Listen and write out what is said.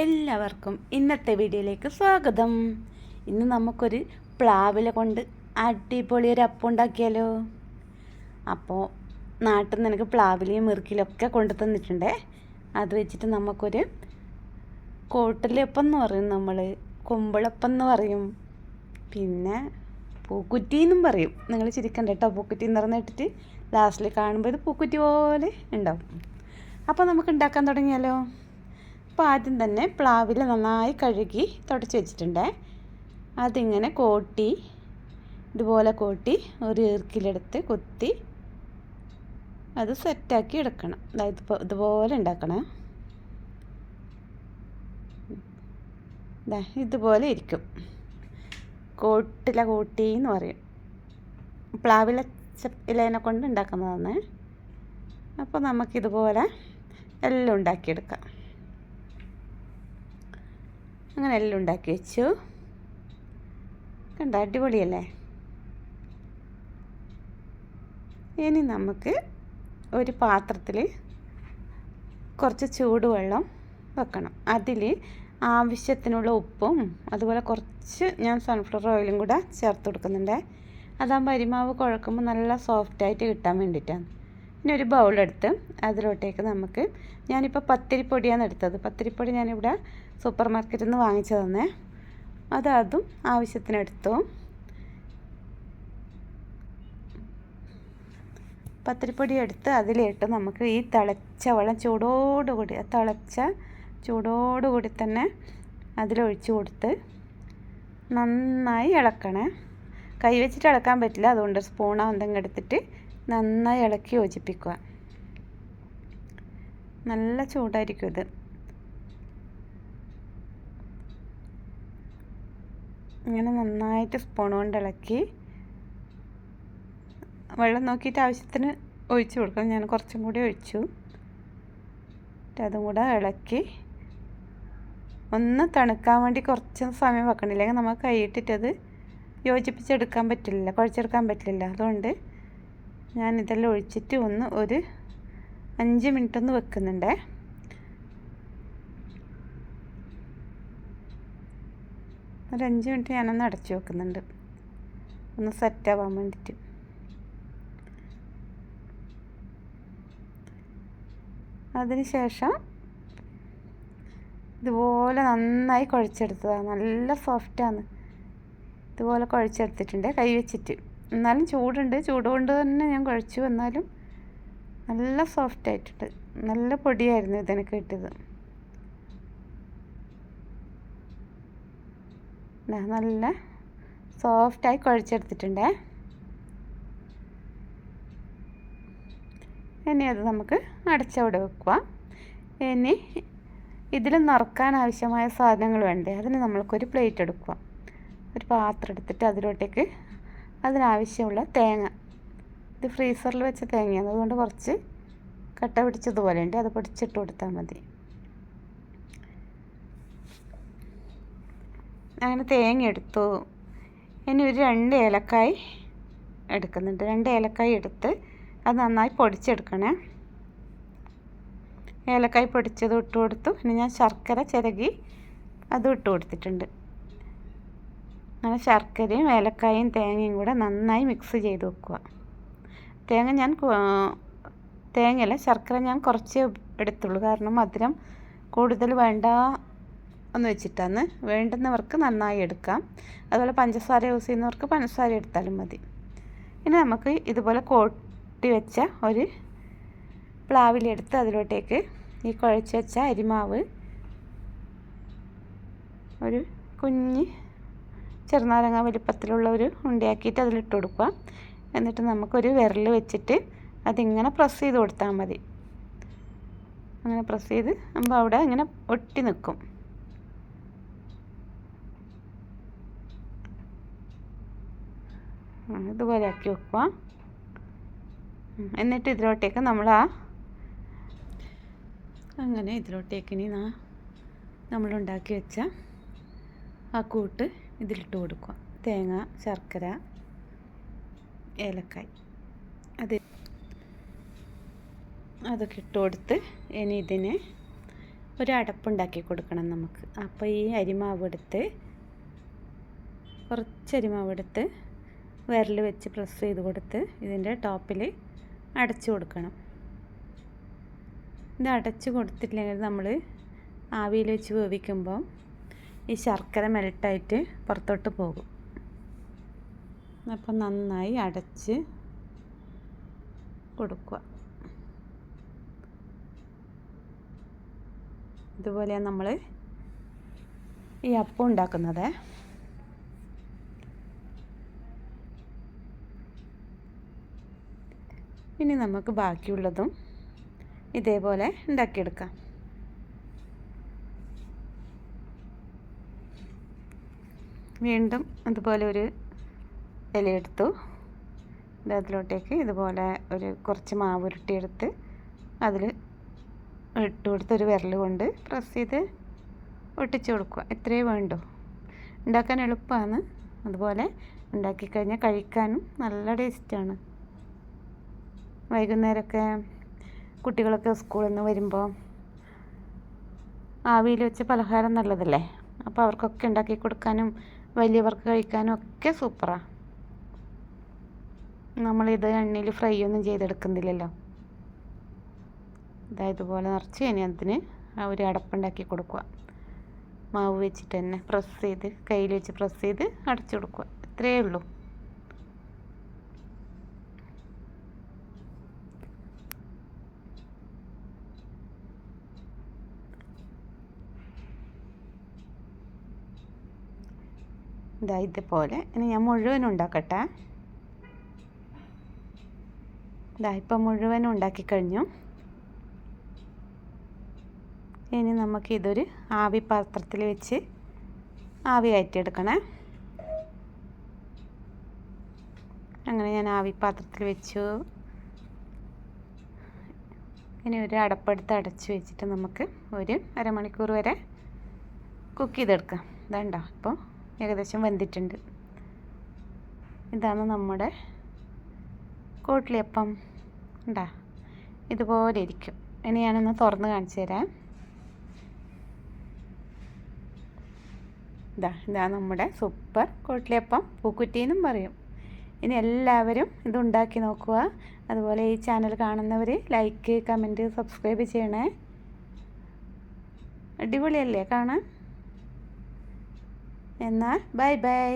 എല്ലാവർക്കും ഇന്നത്തെ വീഡിയോയിലേക്ക് സ്വാഗതം. ഇന്ന് നമുക്കൊരു പ്ലാവില കൊണ്ട് അടിപൊളി ഒരു അപ്പം ഉണ്ടാക്കിയാലോ? അപ്പോൾ നാട്ടിൽ നിന്ന് എനിക്ക് പ്ലാവിലയും മിറുക്കിലൊക്കെ കൊണ്ടു തന്നിട്ടുണ്ടേ. അത് വെച്ചിട്ട് നമുക്കൊരു കോട്ടലപ്പം എന്ന് പറയും നമ്മൾ കുമ്പളപ്പം എന്ന് പറയും. പിന്നെ പൂക്കുറ്റി എന്നും പറയും. നിങ്ങൾ ചിരിക്കണ്ട കേട്ടോ പൂക്കുറ്റി എന്ന് പറഞ്ഞിട്ടിട്ട് ലാസ്റ്റിൽ കാണുമ്പോൾ ഇത് പൂക്കുറ്റി പോലെ ഉണ്ടാവും. അപ്പോൾ നമുക്ക് ഉണ്ടാക്കാൻ തുടങ്ങിയാലോ? അപ്പോൾ ആദ്യം തന്നെ പ്ലാവിൽ നന്നായി കഴുകി തുടച്ച് വെച്ചിട്ടുണ്ട്. അതിങ്ങനെ കോട്ടി ഇതുപോലെ കോട്ടി ഒരു ഈർക്കിലെടുത്ത് കുത്തി അത് സെറ്റാക്കി എടുക്കണം. അതായത് ഇപ്പോൾ ഇതുപോലെ ഉണ്ടാക്കണം. ഇതുപോലെ ഇരിക്കും. കോട്ടില കോട്ടി എന്ന് പറയും. പ്ലാവില ഇലേനെ കൊണ്ട് ഉണ്ടാക്കുന്നതാണ്. അപ്പോൾ നമുക്കിതുപോലെ എല്ലാം ഉണ്ടാക്കിയെടുക്കാം. അങ്ങനെ എല്ലാം ഉണ്ടാക്കി വെച്ചു. കണ്ട അടിപൊളിയല്ലേ? ഇനി നമുക്ക് ഒരു പാത്രത്തിൽ കുറച്ച് ചൂടുവെള്ളം വെക്കണം. അതിൽ ആവശ്യത്തിനുള്ള ഉപ്പും അതുപോലെ കുറച്ച് ഞാൻ സൺഫ്ലവർ ഓയിലും കൂടെ ചേർത്ത് കൊടുക്കുന്നുണ്ട്. അതാകുമ്പോൾ അരിമാവ് കുഴക്കുമ്പോൾ നല്ല സോഫ്റ്റായിട്ട് കിട്ടാൻ വേണ്ടിയിട്ടാണ് ഇനി ഒരു ബൗളെടുത്ത് അതിലോട്ടേക്ക് നമുക്ക് ഞാനിപ്പോൾ പത്തിരിപ്പൊടിയാണ് എടുത്തത്. പത്തിരിപ്പൊടി ഞാനിവിടെ സൂപ്പർ മാർക്കറ്റിൽ നിന്ന് വാങ്ങിച്ചു തന്നെ. അത് അതും ആവശ്യത്തിനെടുത്തു പത്തിരിപ്പൊടി എടുത്ത് അതിലിട്ട് നമുക്ക് ഈ തിളച്ച വെള്ളം ചൂടോടുകൂടി തിളച്ച ചൂടോടുകൂടി തന്നെ അതിലൊഴിച്ച് കൊടുത്ത് നന്നായി ഇളക്കണേ. കൈ വെച്ചിട്ട് ഇളക്കാൻ പറ്റില്ല. അതുകൊണ്ട് സ്പൂണോ എന്തെങ്കിലും എടുത്തിട്ട് നന്നായി ഇളക്കി യോജിപ്പിക്കുക. നല്ല ചൂടായിരിക്കും ഇത്. ഇങ്ങനെ നന്നായിട്ട് സ്പൂൺ കൊണ്ട് ഇളക്കി വെള്ളം നോക്കിയിട്ട് ആവശ്യത്തിന് ഒഴിച്ചു കൊടുക്കണം ഞാൻ കുറച്ചും കൂടി ഒഴിച്ചു. അതും കൂടെ ഇളക്കി ഒന്ന് തണുക്കാൻ വേണ്ടി കുറച്ച് സമയം വെക്കണില്ലെങ്കിൽ നമുക്ക് കൈയിട്ടിട്ടത് യോജിപ്പിച്ചെടുക്കാൻ പറ്റില്ല കുഴച്ചെടുക്കാൻ പറ്റില്ല. അതുകൊണ്ട് ഞാൻ ഇതെല്ലാം ഒഴിച്ചിട്ട് ഒന്ന് ഒരു അഞ്ച് മിനിറ്റ് ഒന്ന് വെക്കുന്നുണ്ടേ. ഒരു അഞ്ച് മിനിറ്റ് ഞാനൊന്ന് അടച്ചു വെക്കുന്നുണ്ട്. ഒന്ന് സെറ്റാവാൻ വേണ്ടിയിട്ട്. അതിന് ശേഷം ഇതുപോലെ നന്നായി കുഴച്ചെടുത്തതാണ്. നല്ല സോഫ്റ്റാണ്. ഇതുപോലെ കുഴച്ചെടുത്തിട്ടുണ്ട്. കൈ വെച്ചിട്ട്. എന്നാലും ചൂടുണ്ട്. ചൂട് കൊണ്ട് തന്നെ ഞാൻ കുഴച്ചു. എന്നാലും നല്ല സോഫ്റ്റ് ആയിട്ടുണ്ട്. നല്ല പൊടിയായിരുന്നു ഇതിനൊക്കെ കിട്ടിയത്. നല്ല സോഫ്റ്റായി കുഴച്ചെടുത്തിട്ടുണ്ടേ. ഇനി അത് നമുക്ക് അടച്ചവിടെ വെക്കുക ഇനി ഇതിൽ നിറക്കാൻ ആവശ്യമായ സാധനങ്ങൾ വേണ്ടേ? അതിന് നമ്മൾക്കൊരു പ്ലേറ്റ് എടുക്കുക ഒരു പാത്രം എടുത്തിട്ട് അതിലോട്ടേക്ക് അതിനാവശ്യമുള്ള തേങ്ങ. ഇത് ഫ്രീസറിൽ വെച്ച തേങ്ങയാണ്. അതുകൊണ്ട് കുറച്ച് കട്ട പിടിച്ചതുപോലെ ഉണ്ട്. അത് പൊടിച്ചിട്ട് കൊടുത്താൽ മതി. അങ്ങനെ തേങ്ങ എടുത്തു. ഇനി ഒരു രണ്ട് ഏലക്കായ് എടുക്കുന്നുണ്ട്. രണ്ട് ഏലക്കായ് എടുത്ത് അത് നന്നായി പൊടിച്ചെടുക്കണേ. ഏലക്കായ് പൊടിച്ചത് ഇട്ട് കൊടുത്തു. പിന്നെ ഞാൻ ശർക്കര ചിരകി അതും ഇട്ട് കൊടുത്തിട്ടുണ്ട്. അങ്ങനെ ശർക്കരയും ഏലക്കായും തേങ്ങയും കൂടെ നന്നായി മിക്സ് ചെയ്ത് വെക്കുക. തേങ്ങ ഞാൻ തേങ്ങയല്ല ശർക്കര ഞാൻ കുറച്ച് എടുത്തുള്ളൂ. കാരണം മധുരം കൂടുതൽ വേണ്ട എന്ന് വെച്ചിട്ടാണ്. വേണ്ടുന്നവർക്ക് നന്നായി എടുക്കാം. അതുപോലെ പഞ്ചസാര യൂസ് ചെയ്യുന്നവർക്ക് പഞ്ചസാര എടുത്താലും മതി. ഇനി നമുക്ക് ഇതുപോലെ കോട്ടി വെച്ച ഒരു പ്ലാവിലെടുത്ത് അതിലോട്ടേക്ക് ഈ കുഴച്ച് വെച്ച അരിമാവ് ഒരു കുഞ്ഞ് ചെറുനാരങ്ങ വലിപ്പത്തിലുള്ള ഒരു ഉണ്ടയാക്കിയിട്ട് അതിലിട്ട് കൊടുക്കുക. എന്നിട്ട് നമുക്കൊരു വിരൽ വെച്ചിട്ട് അതിങ്ങനെ പ്രസ് ചെയ്ത് കൊടുത്താൽ മതി. അങ്ങനെ പ്രസ് ചെയ്ത് നമ്മൾ അവിടെ ഇങ്ങനെ ഒട്ടി നിൽക്കും ഇതുപോലെ ആക്കി വെക്കുക. എന്നിട്ട് ഇതിലോട്ടേക്ക് നമ്മൾ ആ അങ്ങനെ ഇതിലോട്ടേക്ക് ഇനി നമ്മളുണ്ടാക്കി വെച്ച ആ കൂട്ട് ഇതിലിട്ട് കൊടുക്കുക. തേങ്ങ ശർക്കര ഏലക്കായ്. അത് അതൊക്കെ ഇട്ട് കൊടുത്ത് ഇനി ഇതിന് ഒരു അടപ്പുണ്ടാക്കി കൊടുക്കണം നമുക്ക്. അപ്പോൾ ഈ അരിമാവ് എടുത്ത് കുറച്ച് അരിമാവ് എടുത്ത് വിരൽ വെച്ച് പ്രസ് ചെയ്ത് കൊടുത്ത് ഇതിന്റെ ടോപ്പിൽ അടച്ചു കൊടുക്കണം. ഇത് അടച്ച് കൊടുത്തിട്ടില്ലെങ്കിൽ നമ്മൾ ആവിയിൽ വെച്ച് വേവിക്കുമ്പോൾ ഈ ശർക്കര മെൽട്ടായിട്ട് പുറത്തോട്ട് പോകും. അപ്പം നന്നായി അടച്ച് കൊടുക്കുക. ഇതുപോലെയാണ് നമ്മൾ ഈ അപ്പം ഉണ്ടാക്കുന്നത്. ഇനി നമുക്ക് ബാക്കിയുള്ളതും ഇതേപോലെ ഉണ്ടാക്കിയെടുക്കാം. വീണ്ടും അതുപോലെ ഒരു ഇലയെടുത്തു അതിലോട്ടേക്ക് ഇതുപോലെ ഒരു കുറച്ച് മാവ് ഉരുട്ടിയെടുത്ത് അതിൽ ഇട്ട് കൊടുത്ത് ഒരു വിരൽ കൊണ്ട് പ്രസ് ചെയ്ത് ഒട്ടിച്ചു കൊടുക്കുക. ഇത്രയേ വേണ്ടൂ. ഉണ്ടാക്കാൻ എളുപ്പമാണ്. അതുപോലെ ഉണ്ടാക്കി ഉണ്ടാക്കിക്കഴിഞ്ഞാൽ കഴിക്കാനും നല്ല ടേസ്റ്റാണ്. വൈകുന്നേരമൊക്കെ കുട്ടികളൊക്കെ സ്കൂളിൽ നിന്ന് വരുമ്പോൾ ആവിയിൽ വെച്ച പലഹാരം നല്ലതല്ലേ? അപ്പോൾ അവർക്കൊക്കെ ഉണ്ടാക്കി കൊടുക്കാനും വലിയവർക്ക് കഴിക്കാനും ഒക്കെ സൂപ്പറാണ് നമ്മളിത് എണ്ണയിൽ ഫ്രൈ ഒന്നും ചെയ്തെടുക്കുന്നില്ലല്ലോ. ഇതാ ഇതുപോലെ നിറച്ച് ഇനി അതിന് ആ ഒരു അടപ്പുണ്ടാക്കി കൊടുക്കുക. മാവ് വെച്ചിട്ട് തന്നെ പ്രസ് ചെയ്ത് കയ്യിൽ വെച്ച് പ്രസ് ചെയ്ത് അടച്ചു കൊടുക്കുക. ഇത്രയേ ഉള്ളൂ. ഇതാ ഇതുപോലെ. ഇനി ഞാൻ മുഴുവൻ ഉണ്ടാക്കട്ടെ. ഇതാ ഇപ്പം മുഴുവൻ ഉണ്ടാക്കി കഴിഞ്ഞു. ഇനി നമുക്ക് ഇതൊരു ആവി പാത്രത്തിൽ വെച്ച് ആവി കയറ്റിയെടുക്കണേ അങ്ങനെ ഞാൻ ആവി പാത്രത്തിൽ വെച്ചു. ഇനി ഒരു അടപ്പെടുത്ത് അടച്ച് വെച്ചിട്ട് നമുക്ക് ഒരു അരമണിക്കൂർ വരെ കുക്ക് ചെയ്തെടുക്കാം. ഇതുണ്ടോ ഇപ്പോൾ ഏകദേശം വെന്തിട്ടുണ്ട്. ഇതാണ് നമ്മുടെ കോട്ടിലിയപ്പം. ഉണ്ടാ ഇതുപോലെ ഇരിക്കും. ഇനി ഞാനൊന്ന് തുറന്ന് കാണിച്ചു തരാം. ഇതാ ഇതാ നമ്മുടെ സൂപ്പർ കോട്ടിലിയപ്പം. പൂക്കുറ്റി എന്നും പറയും. ഇനി എല്ലാവരും ഇതുണ്ടാക്കി നോക്കുക. അതുപോലെ ഈ ചാനൽ കാണുന്നവർ ലൈക്ക് കമന്റ് സബ്സ്ക്രൈബ് ചെയ്യണേ. അടിപൊളിയല്ലേ കാണാൻ? എന്നാൽ ബൈ ബൈ